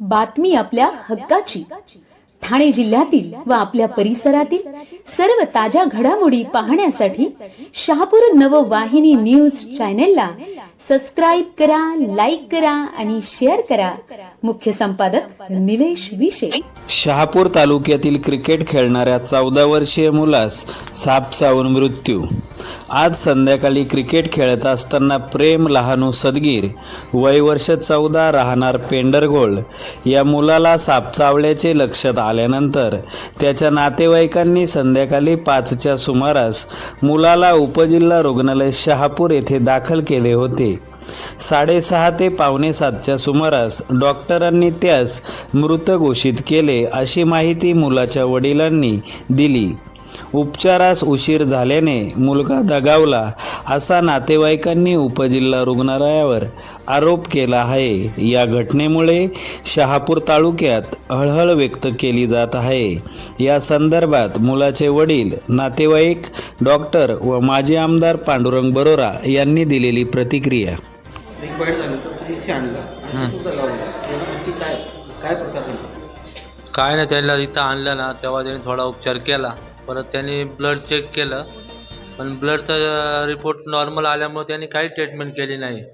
बातमी आपल्या हक्काची. ठाणे जिल्ह्यातील व आपल्या परिसरातील सर्व ताज्या घडामोडी पाहण्यासाठी शहापूर नववाहिनी न्यूज चॅनेलला सबस्क्राईब करा लाईक करा आणि शेअर करा. मुख्य संपादक निलेश विशे. शहापूर तालुक्यातील क्रिकेट खेळणाऱ्या चौदा वर्षीय मुलास साप चावून मृत्यू. आज संध्याकाळी क्रिकेट खेळत असताना प्रेम लहानू सदगीर वय वर्ष चौदा राहणार पेंडरगोळ या मुलाला सापचावल्याचे लक्षात आल्यानंतर त्याच्या नातेवाईकांनी संध्याकाळी पाचच्या सुमारास मुलाला उपजिल्हा रुग्णालय शहापूर येथे दाखल केले होते. साडेसहा ते पावणे सातच्या सुमारास डॉक्टरांनी त्यास मृत घोषित केले अशी माहिती मुलाच्या वडिलांनी दिली. उपचारास उशीर झाल्याने मुलगा दगावला असा नातेवाईकांनी उपजिल्हा रुग्णालयावर आरोप केला आहे. या घटनेमुळे शहापूर तालुक्यात हळहळ व्यक्त केली जात आहे. या संदर्भात मुलाचे वडील नातेवाईक डॉक्टर व माजी आमदार पांडुरंग बरोरा यांनी दिलेली प्रतिक्रिया. काय काय नाही त्याला इथं आणलं ना तेव्हा त्यांनी थोडा उपचार केला. परत त्यांनी ब्लड चेक केलं. पण ब्लडचा रिपोर्ट नॉर्मल आल्यामुळे त्यांनी काही ट्रीटमेंट केली नाही.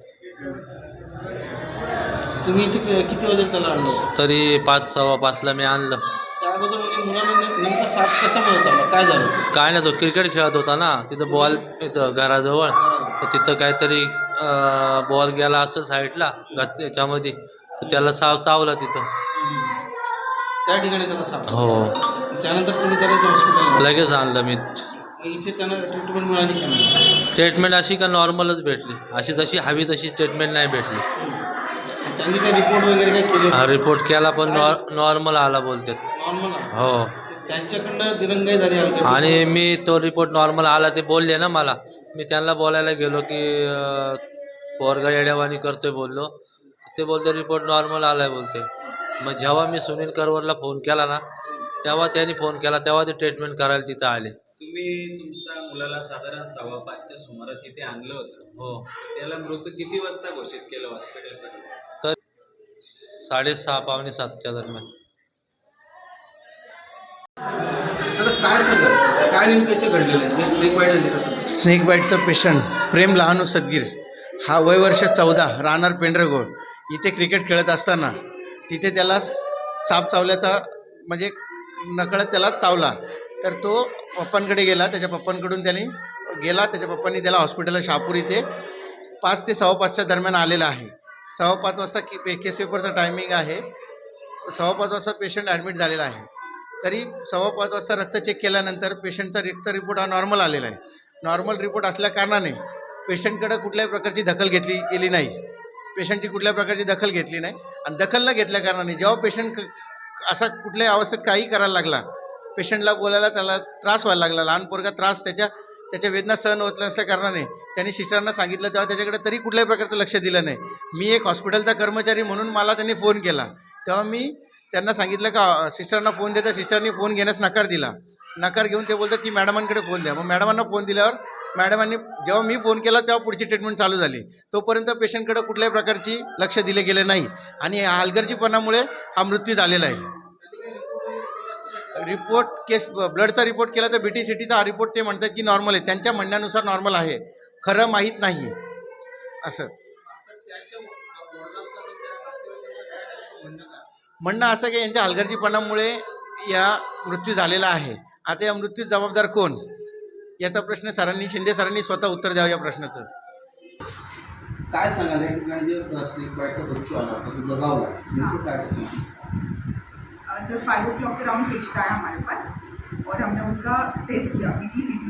तुम्ही इथे कि- किती वाजता त्याला आणलं? तरी पाच सव्वा पाचला मी आणलं. त्या अगोदर म्हणजे मुलांना नेम- नेमका साप कशामुळे चालला काय झालं? काय नाही तो क्रिकेट खेळत होता ना. तिथं बॉल इथं घराजवळ. तर तिथं काहीतरी बॉल गेला असेल साईडला गच- याच्यामध्ये. तर त्याला साव चावला तिथं. त्या ठिकाणी त्याला साप हो. त्यानंतर तुम्ही त्याला हॉस्पिटल लगेच आणलं मी. इथे त्यांना ट्रीटमेंट मिळाली का नाही? ट्रीटमेंट अशी का नॉर्मलच भेटली. अशी जशी हवी तशी ट्रीटमेंट नाही भेटली. त्यांनी काय रिपोर्ट वगैरे काय केले हा रिपोर्ट केला पण नॉर्मल आला बोलते नॉर्मल हो. त्यांच्याकडनं दिरंगाई झाली. आणि मी तो रिपोर्ट नॉर्मल आला ते बोलले ना मला. मी त्यांना बोलायला गेलो की अं, पोरगा येड्यावानी करतोय बोललो. ते बोलते रिपोर्ट नॉर्मल आलाय बोलते. मग जेव्हा मी सुनील करवरला फोन केला ना तेव्हा त्यांनी फोन केला तेव्हा ते ट्रीटमेंट करायला तिथं आले. तुम्ही तुमच्या मुलाला साधारण सव्वा पाचच्या सुमारास इथे आणलं होतं. हो. त्याला मृत किती वाजता घोषित केलं हॉस्पिटलमध्ये तर साडेसहा पावणे सातच्या दरम्यान. आता काय सांगा? काय नेमकं इथे घडलेलं आहे? म्हणजे स्नेक बाईट झाली कसं स्नेक बाईटचा पेशंट प्रेम लहानू सदगीर. हा वय वर्ष चौदा राहणार पेंढरगोळ इथे क्रिकेट खेळत असताना तिथे त्याला साप चावल्याचा म्हणजे नकळत त्याला चावला. तर तो पप्पांकडे गेला त्याच्या पप्पांकडून त्याने गेला त्याच्या पप्पांनी त्याला हॉस्पिटलला शहापूर इथे पाच ते सव्वा पाचच्या दरम्यान आलेला आहे. सव्वा पाच वाजता की पे केस पेपरचा टायमिंग आहे. सव्वा पाच वाजता पेशंट ॲडमिट झालेला आहे. तरी सव्वा पाच वाजता रक्त चेक केल्यानंतर पेशंटचा रक्त रिपोर्ट हा नॉर्मल आलेला आहे. नॉर्मल रिपोर्ट असल्या कारणाने पेशंटकडं कुठल्याही प्रकारची दखल घेतली गेली नाही. पेशंटची कुठल्या प्रकारची दखल घेतली नाही. आणि दखल न घेतल्या कारणाने जेव्हा पेशंट असा कुठल्याही अवस्थेत काही करायला लागला पेशंटला बोलायला त्याला त्रास व्हायला लागला लहान पोरगा त्रास त्याच्या त्याच्या वेदना सहन होत नसल्या कारणाने त्यांनी सिस्टरांना सांगितलं तेव्हा त्याच्याकडे तरी कुठल्याही प्रकारचं लक्ष दिलं नाही. मी एक हॉस्पिटलचा कर्मचारी म्हणून मला त्यांनी फोन केला. तेव्हा मी त्यांना सांगितलं का सिस्टरना फोन देता सिस्टरनी फोन घेण्यास नकार दिला. नकार घेऊन ते बोलतात की मॅडमांकडे फोन द्या. मग मॅडमांना फोन दिल्यावर मॅडमांनी जेव्हा मी फोन केला तेव्हा पुढची ट्रीटमेंट चालू झाली. तोपर्यंत पेशंटकडे कुठल्याही प्रकारची लक्ष दिले गेले नाही. आणि या हलगर्जीपणामुळे हा मृत्यू झालेला आहे. रिपोर्ट केस ब्लडचा रिपोर्ट केला तर बी टी सी टीचा हा रिपोर्ट ते म्हणतात की नॉर्मल आहे. त्यांच्या म्हणण्यानुसार नॉर्मल आहे. खरं माहीत नाही. असं. म्हणणं असं की यांच्या हलगर्जीपणामुळे या मृत्यू झालेला आहे. आता या मृत्यू जबाबदार कोण? याचा प्रश्न सरांनी शिंदे सरांनी स्वतः उत्तर द्यावं या प्रश्नाचं. काय सांगाल? या ठिकाणी जे स्नेक बाईटचा मृत्यू आला होता तो दगावला नेमकं काय त्याचं सर फाइव ओ क्लॉक के अराउंड पेशेंट आया हमारे पास और हमने उसका टेस्ट किया बी टी सी टी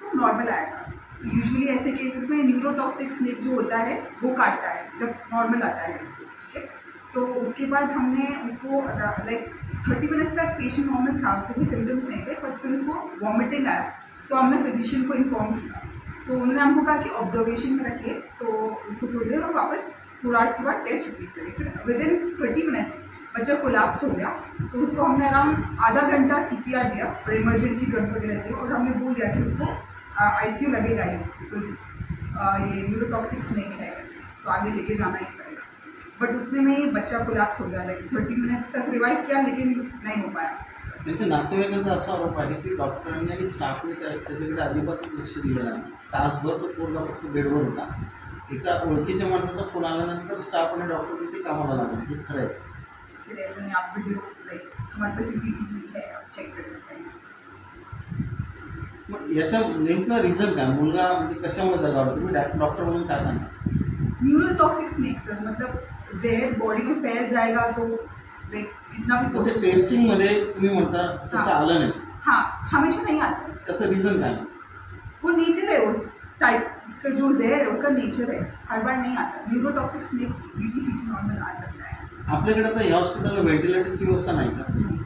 तो नॉर्मल आया था। यूजुअली ऐसे केसेस में न्यूरोटॉक्सिक स्नेक जो होता है वो काटता है जब नॉर्मल आता है ठीक है? तो उसके बाद हमने उसको लाइक थर्टी मिनट्स तक पेशेंट नॉर्मल था उसको भी सिम्टम्स नहीं थे बट फिर उसको वॉमिटिंग आया। तो हमने फिजिशियन को इन्फॉर्म किया। तो उन्होंने हमको कहा कि ऑब्जर्वेशन में रखिए तो उसको थोड़ी देर में वापस फोर आवर्स के बाद टेस्ट रिपीट करें फिर विद इन थर्टी मिनट्स बच्चा कोलाप्स हो गया तो उसको हमने अराउंड आधा घंटा सी पी आर दिया और इमरजेंसी ड्रग्स वगैरह दिए और हमने बोल दिया कि उसको आई सी यू लगेगा ही बिकॉज़ ये न्यूरोटॉक्सिक्स नहीं है। तो आगे लेके जाना ही पड़ेगा। बट उतने में ही बच्चा कोलैप्स हो गया लाइक थर्टी मिनट्स तक रिवाइव किया, लेकिन नहीं हो पाया। त्यांच्या नातेवाईकांचा असा आरोप आहे की डॉक्टरांनी आणि स्टाफने त्या त्याच्याकडे अजिबातच लक्ष दिलं नाही. तासभर तो पोरगा फक्त बेडवर होता. एका ओळखीच्या माणसाचा फोन आल्यानंतर स्टाफ आणि डॉक्टर तिथे कामाला लागले. हे खरं आहे. फिर ऐसे नहीं आप वीडियो लाइक हमारे पास सी है आप चेक कर सकते हैं मग याचा नेमका रिझन काय? मुलगा म्हणजे कशामुळे दगावला तुम्ही डॉक्टर म्हणून काय सांगा? Neurotoxic snake sir. मतलब जहर बॉडी में फैल जाएगा तो कितना म्हणजे कोशिश टेस्टिंगमध्ये तुम्ही म्हणता तसं हाँ. आलं नाही. हाँ हमेशा नहीं आता है त्याचं रिझन काय? वो नेचर है उस टाइप उसका जो जहर है उसका नेचर है हर बार नहीं आता. न्यूरोटॉक्सिक स्नेक नॉर्मल आ सकता है. आपल्याकडे आता या हॉस्पिटलला व्हेंटिलेटरची व्यवस्था नाही का? नहीं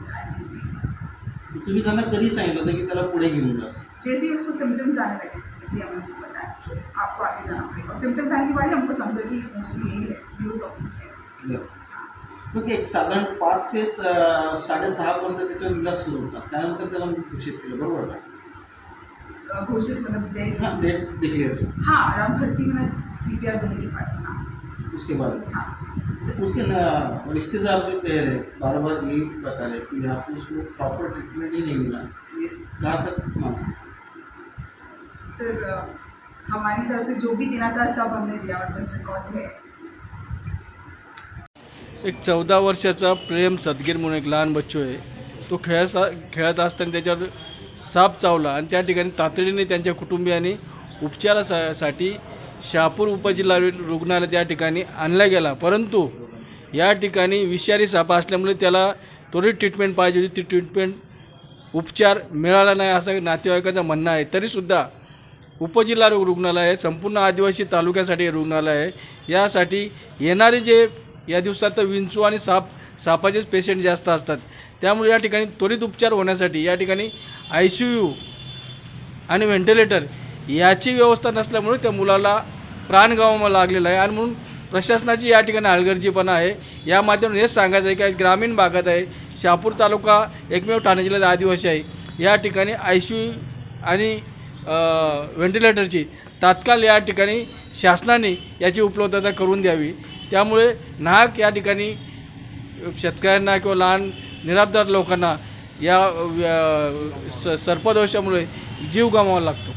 तुम्ही त्यांना कधी सांगितलं होतं की त्याला पुढे घेऊन जा? असं? जैसे ही उसको सिम्टम्स आने लगे जैसे ही हमने उसको बताया कि आपको आगे जाना पड़ेगा। और सिम्टम्स आने के बाद ही हमको समझा कि मोस्टली यही है न्यूरोटॉक्सिक है। बरं. मग एक साधारण पाच ते स- साडेसहापर्यंत त्याच्यावर इलाज सुरू होता. त्यानंतर त्याला घोषित केलं बरोबर का घोषित मतलब डेट हाँ डेट डिक्लेअर हाँ around thirty minutes C P R देने के बाद हाँ उसके बाद. हाँ. उसके रिश्तेदार जो कह रहे बार बार यही बता रहे कि आपको उसको प्रॉपर ट्रीटमेंट ही नहीं मिला. ये कहाँ तक मान सकते सर हमारी तरफ़ से जो भी देना था सब हमने दिया और बस रिकॉर्ड्स है। एक चौदा वर्षाचा प्रेम सदगीर म्हणून एक लहान बच्चू आहे. तो खेळसा खेळत असताना त्याच्यावर साप चावला आणि त्या ठिकाणी तातडीने त्यांच्या कुटुंबियांनी उपचारासाठी शहापूर उपजिल्हा रुग्णालय त्या ठिकाणी आणला गेला. परंतु या ठिकाणी विषारी साप असल्यामुळे त्याला त्वरित ट्रीटमेंट पाहिजे होती. ती ट्रीटमेंट उपचार मिळाला नाही असं नातेवाईकाचं म्हणणं आहे. तरीसुद्धा उपजिल्हा रुग्णालय संपूर्ण आदिवासी तालुक्यासाठी रुग्णालय आहे. यासाठी येणारे जे या दिवसात तर विंचू आणि साप सापाचेच पेशंट जास्त असतात. त्यामुळे या ठिकाणी त्वरित उपचार होण्यासाठी या ठिकाणी आय सी यू आणि व्हेंटिलेटर याची व्यवस्था नसल्यामुळे त्या मुलाला प्राणगावा लागलेला आहे. आणि म्हणून प्रशासनाची या ठिकाणी हलगर्जीपणा आहे. या माध्यमातून हेच सांगायचं आहे की ग्रामीण भागात आहे. शहापूर तालुका एकमेव ठाणे जिल्ह्यात आदिवासी आहे. या ठिकाणी आय सी यू आणि व्हेंटिलेटरची तात्काळ या ठिकाणी शासनाने याची उपलब्धता करून द्यावी. त्यामुळे नाहक या ठिकाणी शेतकऱ्यांना किंवा लहान निराबदार लोकांना या स सर्पदोषामुळे जीव गमावा लागतो.